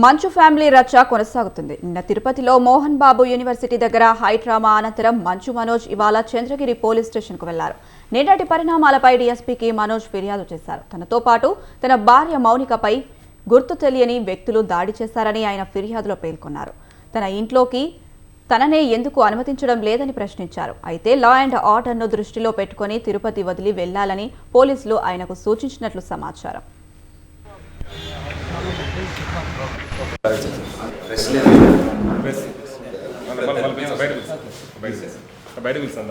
మంచు ఫ్యామిలీ రచ్చ కొనసాగుతుంది. నిన్న తిరుపతిలో మోహన్ బాబు యూనివర్సిటీ దగ్గర హైడ్రామా అనంతరం మంచు మనోజ్ ఇవాళ చంద్రగిరి పోలీస్ స్టేషన్కు వెళ్ళారు. నేటటి పరిణామాలపై డీఎస్పీకి మనోజ్ ఫిర్యాదు చేశారు. తనతో పాటు తన భార్య మౌనికపై గుర్తు తెలియని వ్యక్తులు దాడి చేశారని ఆయన ఫిర్యాదులో పేర్కొన్నారు. తన ఇంట్లోకి తననే ఎందుకు అనుమతించడం లేదని ప్రశ్నించారు. అయితే లా అండ్ ఆర్డర్ను దృష్టిలో పెట్టుకుని తిరుపతి వదిలి వెళ్ళాలని పోలీసులు ఆయనకు సూచించినట్లు సమాచారం ప్రెస్ మళ్ళీ మళ్ళీ మళ్ళీ పిలుస్తా, బయట పిలుస్తా.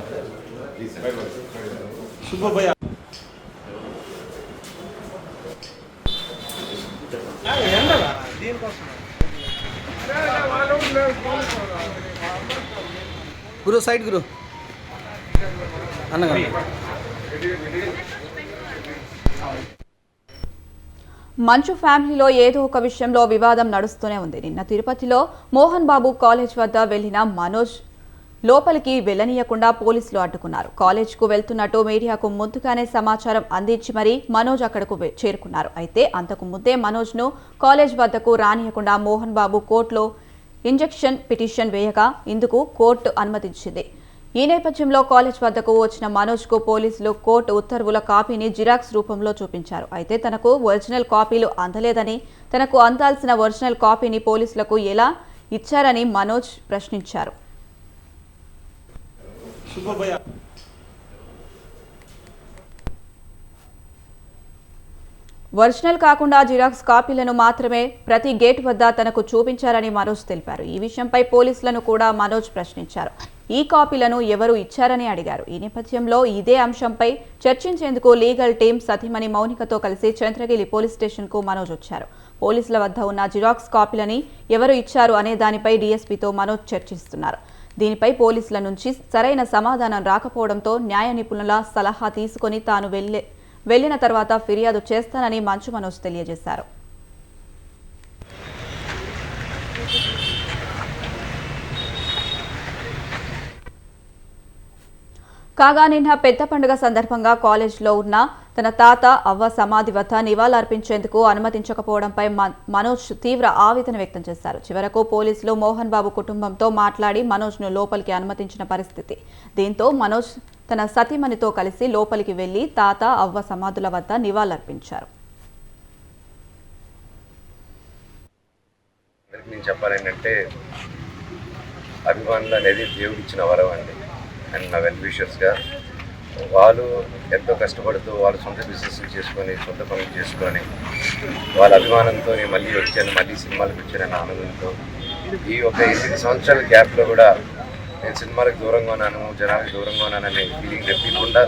బయట గురు సైడ్ గురు అన్నగా మంచు ఫ్యామిలీలో ఏదో ఒక విషయంలో వివాదం నడుస్తూనే ఉంది. నిన్న తిరుపతిలో మోహన్ బాబు కాలేజ్ వద్ద వెళ్ళిన మనోజ్ లోపలికి వెళ్ళనీయకుండా పోలీసులు అడ్డుకున్నారు. కాలేజ్కు వెళ్తున్నట్టు మీడియాకు ముందుగానే సమాచారం అందించి మరీ మనోజ్ అక్కడకు చేరుకున్నారు. అయితే అంతకు ముందే మనోజ్ను కాలేజ్ వద్దకు రానియకుండా మోహన్ బాబు కోర్టులో ఇంజెక్షన్ పిటిషన్ వేయగా ఇందుకు కోర్టు అనుమతించింది. ఈ నేపథ్యంలో కాలేజ్ వద్దకు వచ్చిన మనోజ్కు పోలీసులు కోర్టు ఉత్తర్వుల కాపీని జిరాక్స్ రూపంలో చూపించారు. అయితే తనకు ఒరిజినల్ కాపీలు అందలేదని తనకు అందాల్సిన ఒరిజినల్ కాపీని పోలీసులకు ఎలా ఇచ్చారని మనోజ్ ప్రశ్నించారు. ఒరిజినల్ కాకుండా జిరాక్స్ కాపీలను మాత్రమే ప్రతి గేట్ వద్ద తనకు చూపించారని మనోజ్ తెలిపారు. ఈ విషయంపై పోలీసులను కూడా మనోజ్ ప్రశ్నించారు. ఈ కాపీలను ఎవరు ఇచ్చారని అడిగారు. ఈ నేపథ్యంలో ఇదే అంశంపై చర్చించేందుకు లీగల్ టీం సతీమణి మౌనికతో కలిసి చంద్రగిరి పోలీస్ స్టేషన్కు మనోజ్ వచ్చారు. పోలీసుల వద్ద ఉన్న జిరాక్స్ కాపీలని ఎవరు ఇచ్చారు అనే దానిపై డీఎస్పీతో మనోజ్ చర్చిస్తున్నారు. దీనిపై పోలీసుల నుంచి సరైన సమాధానం రాకపోవడంతో న్యాయ నిపుణుల సలహా తీసుకొని తాను వెళ్ళే వెళ్ళిన తర్వాత ఫిర్యాదు చేస్తానని మంచు మనోజ్ తెలియజేశారు. కాగా నిన్న పెద్ద పండుగ సందర్భంగా కాలేజ్లో ఉన్న తన తాత అవ్వ సమాధి వద్ద నివాళులర్పించేందుకు అనుమతించకపోవడంపై మనోజ్ తీవ్ర ఆవేదన వ్యక్తం చేశారు. చివరకు పోలీసులు మోహన్ బాబు కుటుంబంతో మాట్లాడి మనోజ్ను లోపలికి అనుమతించిన పరిస్థితి. దీంతో మనోజ్ తన సతీమణితో కలిసి లోపలికి వెళ్ళి తాత అవ్వ సమాధుల వద్ద నివాళులర్పించారు. నేను అభిమానులు అనేది దేవుడిచ్చిన వరం అండి. అండ్ నా వెల్ విషర్స్గా వాళ్ళు ఎంతో కష్టపడుతూ వాళ్ళ సొంత బిజినెస్ చేసుకొని సొంత పనులు చేసుకొని వాళ్ళ అభిమానంతో నేను మళ్ళీ వచ్చాను మళ్ళీ సినిమాలకు వచ్చానన్న ఆనందంతో. ఈ ఒక ఎనిమిది సంవత్సరాల గ్యాప్లో కూడా నేను సినిమాలకు దూరంగా ఉన్నాను జనాలకు దూరంగా ఉన్నాననే ఫీలింగ్ తెప్పకుండా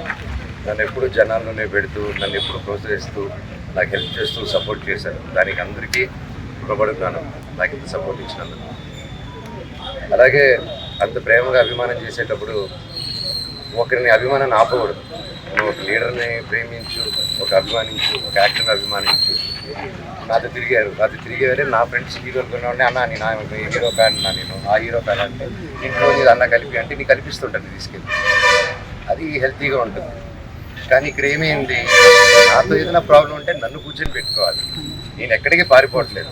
నన్ను ఎప్పుడు జనాల్లోనే పెడుతూ నన్ను ఎప్పుడు ప్రోత్సహిస్తూ నాకు హెల్ప్ చేస్తూ సపోర్ట్ చేశారు. దానికి అందరికీ రుణపడుతున్నాను నాకు ఇంత సపోర్ట్ ఇచ్చినందుకు. అలాగే అంత ప్రేమగా అభిమానం చేసేటప్పుడు ఒకరిని అభిమానాన్ని ఆపకూడదు. నువ్వు ఒక లీడర్ని ప్రేమించు ఒక అభిమానించు ఒక యాక్టర్ని అభిమానించు. నాతో తిరిగారు. నాతో తిరిగేవారే నా ఫ్రెండ్స్ హీరోలు కొన్ని ఉండే అన్న నేను నా హీరో ఫ్యాన్ నా నేను. ఆ హీరో ఫ్యాన్ అంటే ఇంట్లో నీది అన్న కలిపి అంటే నీకు కల్పిస్తుంటాను తీసుకెళ్ళి. అది హెల్తీగా ఉంటుంది. కానీ ఇక్కడ ఏమైంది? నాతో ఏదైనా ప్రాబ్లం ఉంటే నన్ను కూర్చొని పెట్టుకోవాలి. నేను ఎక్కడికి పారిపోవట్లేదు.